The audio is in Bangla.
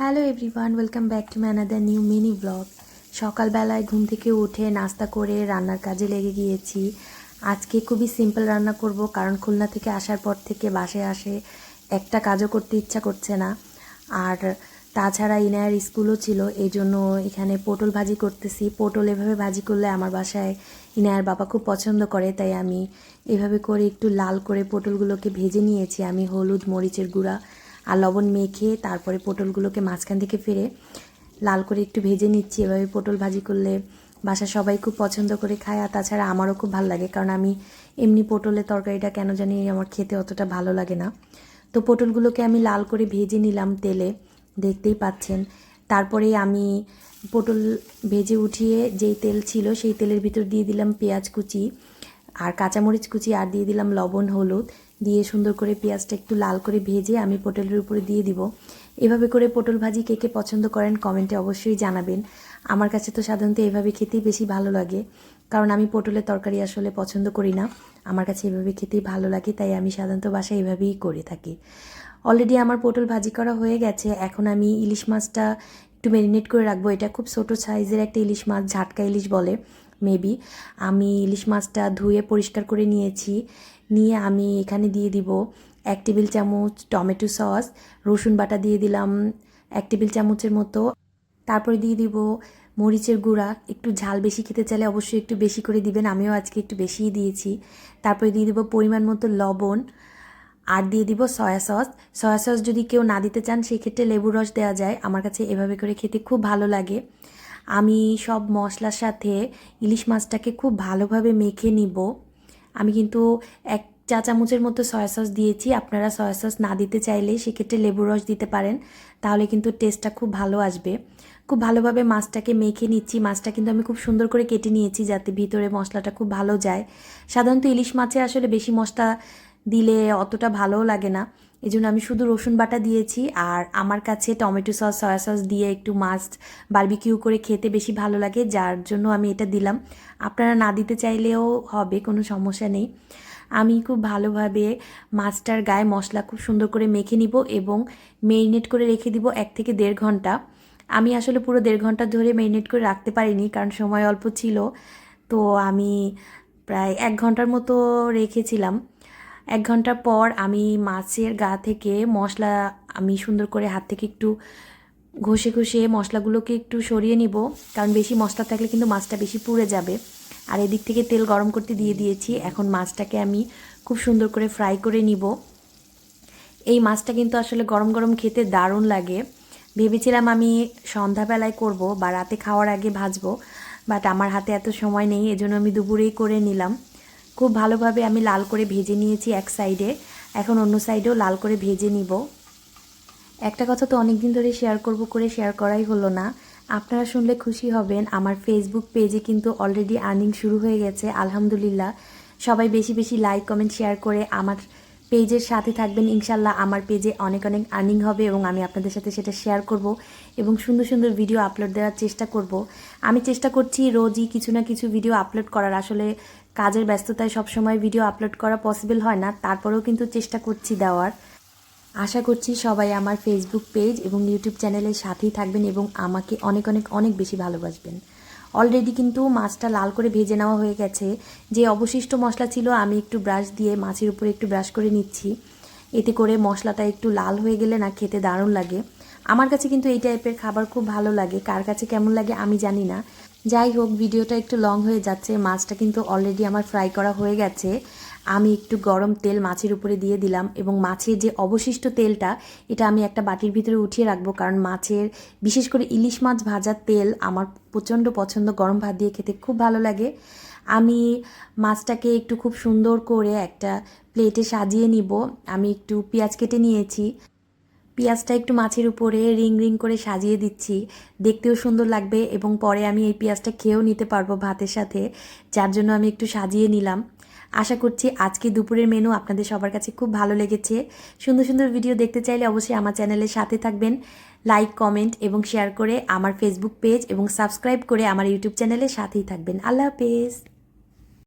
Hello everyone welcome back to my another new mini vlog সকালবেলায় ঘুম থেকে উঠে নাস্তা করে রান্নার কাজে লেগে গিয়েছি। আজকে খুবই সিম্পল রান্না করব, কারণ খুলনা থেকে আসার পর থেকে বাসায় আসে একটা কাজও করতে ইচ্ছা করছে না। আর তাছাড়া ইনায়ার স্কুলও ছিল এই জন্য এখানে পটল ভাজি করতেছি। পটল এভাবে ভাজি করলে আমার বাসায় ইনায়ার বাবা খুব পছন্দ করে, তাই আমি এভাবে করে একটু লাল করে পটলগুলোকে ভেজে নিয়েছি। আমি হলুদ, মরিচের গুঁড়া আর লবণ মেখে তারপরে পটলগুলোকে মাঝখান থেকে ফিরে লাল করে একটু ভেজে নিচ্ছি। এভাবে পটল ভাজি করলে বাসা সবাই খুব পছন্দ করে খায় আর তাছাড়া আমারও খুব ভালো লাগে কারণ আমি এমনি পটলের তরকারিটা কেন জানি আমার খেতে অতটা ভালো লাগে না। তো পটলগুলোকে আমি লাল করে ভেজে নিলাম তেলে, দেখতেই পাচ্ছেন। তারপরে আমি পটল ভেজে উঠিয়ে যেই তেল ছিল সেই তেলের ভিতর দিয়ে দিলাম পেঁয়াজ কুচি আর কাঁচামরিচ কুচি আর দিয়ে দিলাম লবণ, হলুদ। দিয়ে সুন্দর করে পেঁয়াজটা একটু লাল করে ভেজে আমি পটলের উপরে দিয়ে দিব। এভাবে করে পটল ভাজি কে কে পছন্দ করেন কমেন্টে অবশ্যই জানাবেন। আমার কাছে তো সাধারণত এভাবে খেতেই বেশি ভালো লাগে, কারণ আমি পটলের তরকারি আসলে পছন্দ করি না। আমার কাছে এভাবে খেতেই ভালো লাগে, তাই আমি সাধারণত বাসায় এভাবেই করে থাকি। অলরেডি আমার পটল ভাজি করা হয়ে গেছে, এখন আমি ইলিশ মাছটা একটু ম্যারিনেট করে রাখব। এটা খুব ছোটো সাইজের একটা ইলিশ মাছ, ঝাটকা ইলিশ বলে। মেবি আমি ইলিশ মাছটা ধুয়ে পরিষ্কার করে নিয়েছি। নিয়ে আমি এখানে দিয়ে দিব এক টেবিল চামচ টমেটো সস, রসুন বাটা দিয়ে দিলাম এক টেবিল চামচের মতো। তারপরে দিয়ে দিব মরিচের গুঁড়া। একটু ঝাল বেশি খেতে চাইলে অবশ্যই একটু বেশি করে দিবেন, আমিও আজকে একটু বেশিই দিয়েছি। তারপরে দিয়ে দিব পরিমাণ মতো লবণ। আর দিয়ে দিব সয়া সস। সয়া সস যদি কেউ না দিতে চান, সেক্ষেত্রে লেবুর রস দেওয়া যায়। আমার কাছে এভাবে করে খেতে খুব ভালো লাগে। আমি সব মশলার সাথে ইলিশ মাছটাকে খুব ভালোভাবে মেখে নিব। আমি কিন্তু এক চা চামচের মতো সয়া সস দিয়েছি। আপনারা সয়া সস না দিতে চাইলে সেক্ষেত্রে লেবুর রস দিতে পারেন। তাহলে কিন্তু টেস্টটা খুব ভালো আসবে। খুব ভালোভাবে মাছটাকে মেখে নিচ্ছি। মাছটা কিন্তু আমি খুব সুন্দর করে কেটে নিয়েছি যাতে ভিতরে মশলাটা খুব ভালো যায়। সাধারণত ইলিশ মাছে আসলে বেশি মশলা দিলে অতটা ভালোও লাগে না। এই জন্য আমি শুধু রসুন বাটা দিয়েছি আর আমার কাছে টমেটো সস, সয়া সস দিয়ে একটু মাছ বারবিকিউ করে খেতে বেশি ভালো লাগে, যার জন্য আমি এটা দিলাম। আপনারা না দিতে চাইলেও হবে, কোনো সমস্যা নেই। আমি খুব ভালোভাবে মাছটার গায়ে মশলা খুব সুন্দর করে মেখে নিব এবং মেরিনেট করে রেখে দিব এক থেকে দেড় ঘণ্টা। আমি আসলে পুরো দেড় ঘণ্টা ধরে মেরিনেট করে রাখতে পারিনি, কারণ সময় অল্প ছিল। তো আমি প্রায় এক ঘণ্টার মতো রেখেছিলাম। এক ঘণ্টা পর আমি মাছের গা থেকে মশলা আমি সুন্দর করে হাত থেকে একটু ঘষে ঘষে মশলাগুলোকে একটু সরিয়ে নিব। কারণ বেশি মশলা থাকলে কিন্তু মাছটা বেশি পুড়ে যাবে। আর এদিক থেকে তেল গরম করতে দিয়ে দিয়েছি। এখন মাছটাকে আমি খুব সুন্দর করে ফ্রাই করে নিব। এই মাছটা কিন্তু আসলে গরম গরম খেতে দারুণ লাগে। ভেবেছিলাম আমি সন্ধ্যাবেলায় করব বা রাতে খাওয়ার আগে ভাজবো, বাট আমার হাতে এত সময় নেই, এজন্য আমি দুপুরেই করে নিলাম। খুব ভালোভাবে আমি লাল করে ভেজে নিয়েছি এক সাইডে। এখন অন্য সাইডেও লাল করে ভেজে নিব। একটা কথা তো অনেক দিন ধরে শেয়ার করব, করে শেয়ার করাই হলো না। আপনারা শুনলে খুশি হবেন, আমার ফেসবুক পেজে কিন্তু অলরেডি আর্নিং শুরু হয়ে গেছে, আলহামদুলিল্লাহ। সবাই বেশি বেশি লাইক কমেন্ট শেয়ার করে আমার পেজের সাথে থাকবেন। ইনশাল্লাহ আমার পেজে অনেক অনেক আর্নিং হবে এবং আমি আপনাদের সাথে সেটা শেয়ার করব এবং সুন্দর সুন্দর ভিডিও আপলোড দেওয়ার চেষ্টা করব। আমি চেষ্টা করছি রোজই কিছু না কিছু ভিডিও আপলোড করার। আসলে কাজের ব্যস্ততায় সবসময় ভিডিও আপলোড করা পসিবল হয় না, তারপরেও কিন্তু চেষ্টা করছি দেওয়ার। আশা করছি সবাই আমার ফেসবুক পেজ এবং ইউটিউব চ্যানেলের সাথেই থাকবেন এবং আমাকে অনেক অনেক অনেক বেশি ভালোবাসবেন। অলরেডি কিন্তু মাছটা লাল করে ভেজে নেওয়া হয়ে গেছে। যে অবশিষ্ট মশলা ছিল আমি একটু ব্রাশ দিয়ে মাছের উপরে একটু ব্রাশ করে নিচ্ছি। এতে করে মশলাটা একটু লাল হয়ে গেলে না খেতে দারুণ লাগে। আমার কাছে কিন্তু এই টাইপের খাবার খুব ভালো লাগে। কার কাছে কেমন লাগে আমি জানি না। যাই হোক, ভিডিওটা একটু লং হয়ে যাচ্ছে। মাছটা কিন্তু অলরেডি আমার ফ্রাই করা হয়ে গেছে। আমি একটু গরম তেল মাছের উপরে দিয়ে দিলাম এবং মাছের যে অবশিষ্ট তেলটা, এটা আমি একটা বাটির ভিতরে উঠিয়ে রাখব কারণ মাছের, বিশেষ করে ইলিশ মাছ ভাজার তেল আমার প্রচণ্ড পছন্দ। গরম ভাত দিয়ে খেতে খুব ভালো লাগে। আমি মাছটাকে একটু খুব সুন্দর করে একটা প্লেটে সাজিয়ে নিব। আমি একটু পেঁয়াজ কেটে নিয়েছি। পেঁয়াজটা একটু মাছের উপরে রিং রিং করে সাজিয়ে দিচ্ছি। দেখতেও সুন্দর লাগবে এবং পরে আমি এই পেঁয়াজটা খেয়েও নিতে পারব ভাতের সাথে, যার জন্য আমি একটু সাজিয়ে নিলাম। আশা করছি আজকে দুপুরের মেনু আপনাদের সবার কাছে খুব ভালো লেগেছে। সুন্দর সুন্দর ভিডিও দেখতে চাইলে অবশ্যই আমার চ্যানেলের সাথে থাকবেন। লাইক কমেন্ট এবং শেয়ার করে আমার ফেসবুক পেজ এবং সাবস্ক্রাইব করে আমার ইউটিউব চ্যানেলের সাথেই থাকবেন। আল্লাহ হাফেজ।